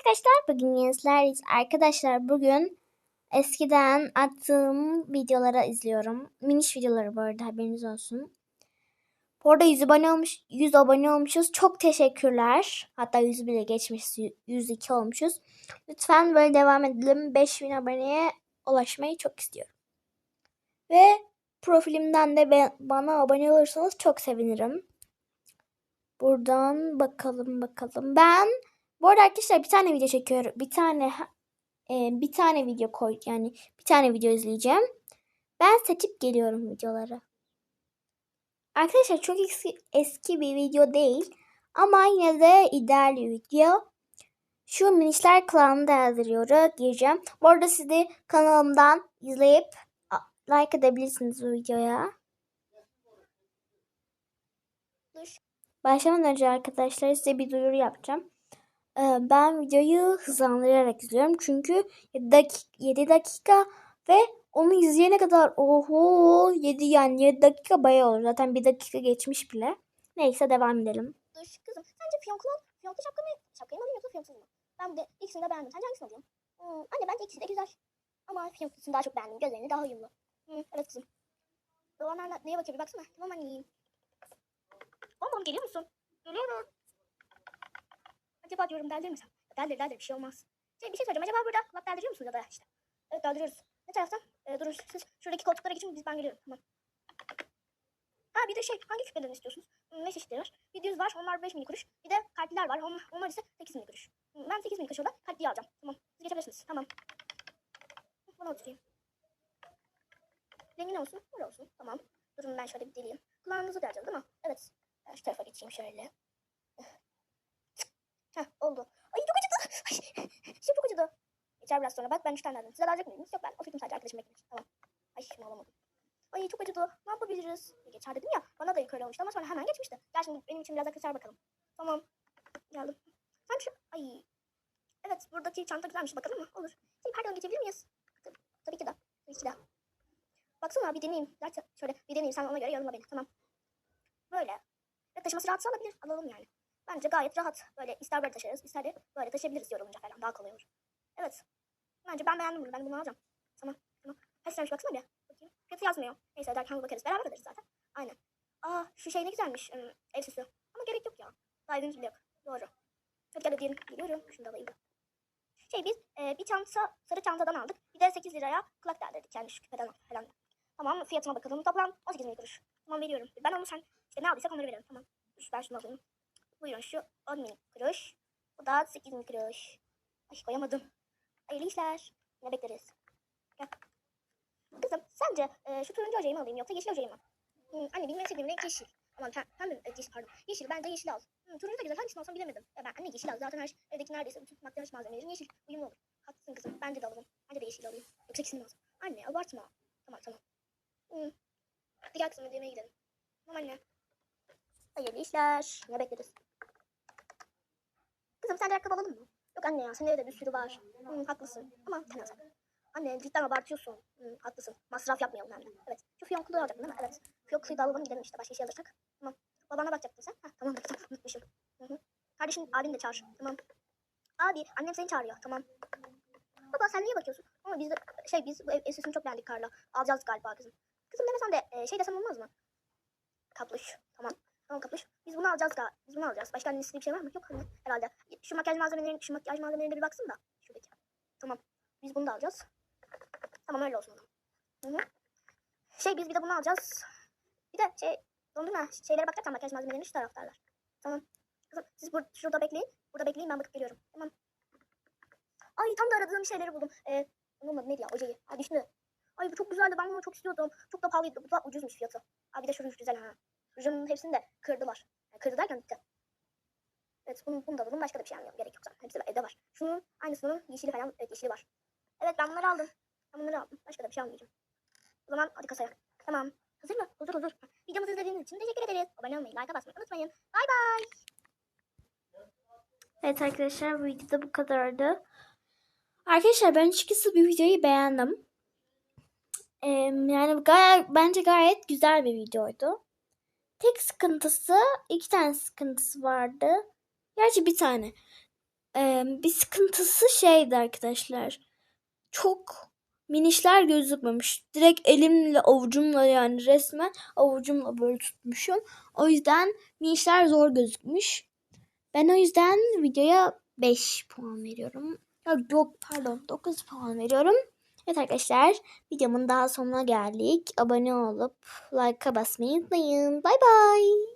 arkadaşlar bugün yenilerdeyiz. Arkadaşlar bugün eskiden attığım videoları izliyorum. Miniş videoları bu arada haberiniz olsun. Bu arada 100 abone, olmuş, 100 abone olmuşuz. Çok teşekkürler. Hatta 100 bile geçmiş 102 olmuşuz. Lütfen böyle devam edelim. 5000 aboneye ulaşmayı çok istiyorum. Ve profilimden de bana abone olursanız çok sevinirim. Buradan bakalım bakalım. Ben bu arada arkadaşlar bir tane video çekiyorum. Bir tane e, bir tane video koy yani bir tane video izleyeceğim. Ben seçip geliyorum videoları. Arkadaşlar çok eski, eski bir video değil. Ama yine de ideal bir video. Şu minişler klanını da. Gireceğim. Bu arada siz kanalımdan izleyip like edebilirsiniz bu videoya. Başlamadan önce arkadaşlar size bir duyuru yapacağım. Ee, Ben videoyu hızlandırarak izliyorum. Çünkü 7 dakika, 7 dakika ve onu izleyene kadar oho 7 yani 7 dakika bayağı olur. Zaten 1 dakika geçmiş bile. Neyse devam edelim. Dur kızım sence fiyonklu fiyonklu şapka mı şapkayı mı alayım yoksa fiyonklu mu? Ben de ikisini de beğendim. Sence hangisini alayım? Hmm, anne bence ikisi de güzel. Ama fiyonklusunu daha çok beğendim. Gözlerini daha uyumlu. Hmm, evet kızım. Doğanlar neye bakıyor bir baksana. Tamam anneyim. Oğlum geliyor musun? Geliyorum. Acaba diyorum deldirir misem? Deldir deldir bir şey olmaz. Şey, bir şey söyleyeceğim. Acaba burada kulak deldiriyor musunuz ya da işte? Evet deldiriyoruz. Ne taraftan? Ee, durun siz şuradaki koltuklara geçin biz ben geliyorum. Tamam. Ha bir de şey hangi küpeden istiyorsunuz? Hmm, Ne çeşitleri var? Bir düz var onlar 5 mini kuruş. Bir de kalpliler var onlar, onlar ise 8 mini kuruş. Hmm, Ben 8 mini kuruş orada kalpliyi alacağım. Tamam. Siz geçebilirsiniz. Tamam. Buna oturayım. Rengi ne olsun? Mor olsun. Tamam. Durun ben şöyle bir deleyeyim. Kulağınızı deleceğiz değil mi? Evet. Ben şu tarafa geçeyim şöyle. Heh oldu. Ay çok acıdı. Ay, şimdi çok acıdı. Geçer biraz sonra bak ben üç tane aldım. Size verecek miydiniz? Yok ben oturdum sadece arkadaşım beklemiş. Tamam. Ay şimdi alamadım. Ay çok acıdı. Ne yapabiliriz? Geçer dedim ya. Bana da öyle olmuştu ama sonra hemen geçmişti. Gel şimdi benim için biraz da kaçar bakalım. Tamam. Geldim. Sen şu... Ay. Evet buradaki çanta güzelmiş. Bakalım mı? Olur. Şey, pardon geçebilir miyiz? Tabii, tabii ki de. Tabii ki de. Baksana bir deneyeyim. Gerçi şöyle bir deneyeyim. Sen ona göre yorumla beni. Tamam. Böyle. Ve taşıması rahatsa alabilir. Alalım yani. Bence gayet rahat. Böyle ister böyle taşırız, ister de böyle taşıyabiliriz yorulunca falan. Daha kolay olur. Evet. Bence ben beğendim bunu. Ben bunu alacağım. Tamam. Tamam. Kaç liraymış baksana bir. Bakayım. Fiyatı yazmıyor. Neyse derken bakarız. Beraber öderiz zaten. Aynen. Aa şu şey ne güzelmiş. ım, ev süsü. Ama gerek yok ya. Daha bile yok. Doğru. Hadi gel ödeyelim. Geliyorum. Şunu da alayım. Şey biz e, bir çanta sarı çantadan aldık. Bir de 8 liraya kulak deldirdik. Yani şu küpeden falan. Tamam fiyatına bakalım. Toplam 18 milyon kuruş. Tamam veriyorum. Ben onu sen işte ne aldıysak onları verelim. Tamam. Dur, ben şunu alayım. Buyurun şu 10 milyon kuruş. Bu da 8 milyon kuruş. Ay koyamadım. Hayırlı işler. Ne bekleriz? Kızım sence e, şu turuncu ojeyi mi alayım yoksa yeşil ojeyi mi? Hmm, anne en sevdiğim renk yeşil. Aman pem, pembe? E, yeşil pardon. Yeşil bence yeşil al. Hmm, turuncu da güzel hangisini alsam bilemedim. E, ben anne yeşil al. Zaten her şey, evdeki neredeyse bütün makyaj malzemelerim yeşil. Uyumlu olur. Haklısın kızım. Bence de alalım. Bence de yeşil alayım. Yoksa ikisini alsam? Anne abartma. Tamam tamam. Hmm. Hadi gel kızım yemeğe gidelim. Tamam anne. Hayırlı işler. Ne bekleriz? Kızım sen de ayakkabı alalım mı? Yok anne ya senin evde bir sürü var. Hmm, haklısın. Ama sen al. Anne cidden abartıyorsun. Hmm, haklısın. Masraf yapmayalım hem de. Evet. Şu fiyonkluyu alacaktın değil mi? Evet. Fiyonkluyu da alalım gidelim işte. Başka şey alırsak. Tamam. Babana bakacaktın sen. Heh, tamam baktım. Unutmuşum. Hı hı. Kardeşin abin de çağır. Tamam. Abi annem seni çağırıyor. Tamam. Baba sen niye bakıyorsun? Ama biz de şey biz bu ev, çok beğendik Karla. Alacağız galiba kızım. Kızım demesen de e, şey desem olmaz mı? Kapluş. Tamam. Kapluş. Biz bunu alacağız galiba. Biz bunu alacağız. Başka annenin bir şey var mı? Yok anne. Herhalde. Şu makyaj malzemelerin, şu makyaj malzemelerine bir baksın da. Şuradaki. Tamam. Biz bunu da alacağız. Tamam öyle olsun. Hı hı. Şey biz bir de bunu alacağız. Bir de şey dondurma şeylere bakacaksan makyaj malzemelerinin şu taraftarlar. Tamam. Kızım siz bur şurada bekleyin. Burada bekleyin ben bakıp geliyorum. Tamam. Ay tam da aradığım şeyleri buldum. Ee, onun adı neydi ya? Ojeyi. Ha düştü. Ay bu çok güzeldi. Ben bunu çok istiyordum. Çok da pahalıydı. Bu da ucuzmuş fiyatı. Abi de şu ruj güzel ha. Rujun hepsini de kırdılar. Yani kırdı derken bitti. Evet bunu, bunu da alalım. Başka da bir şey almayalım. Gerek yok zaten. Hepsi evde var. Şunun aynısının yeşili falan. Evet yeşili var. Evet ben bunları aldım. Ben bunları aldım. Başka da bir şey almayacağım. O zaman hadi kasaya. Tamam. Hazır mı? Hazır hazır. Videomuzu izlediğiniz için teşekkür ederiz. Abone olmayı, like'a basmayı unutmayın. Bay bay. Evet arkadaşlar bu videoda bu kadardı. Arkadaşlar ben açıkçası bir videoyu beğendim. Ee, yani gayet, bence gayet güzel bir videoydu. Tek sıkıntısı iki tane sıkıntısı vardı. Gerçi bir tane. e, bir sıkıntısı şeydi arkadaşlar. Çok minişler gözükmemiş. Direkt elimle avucumla yani resmen avucumla böyle tutmuşum. O yüzden minişler zor gözükmüş. Ben o yüzden videoya 5 puan veriyorum. Ya yok pardon 9 puan veriyorum. Evet arkadaşlar videomun daha sonuna geldik. Abone olup like'a basmayı unutmayın. Bay bay.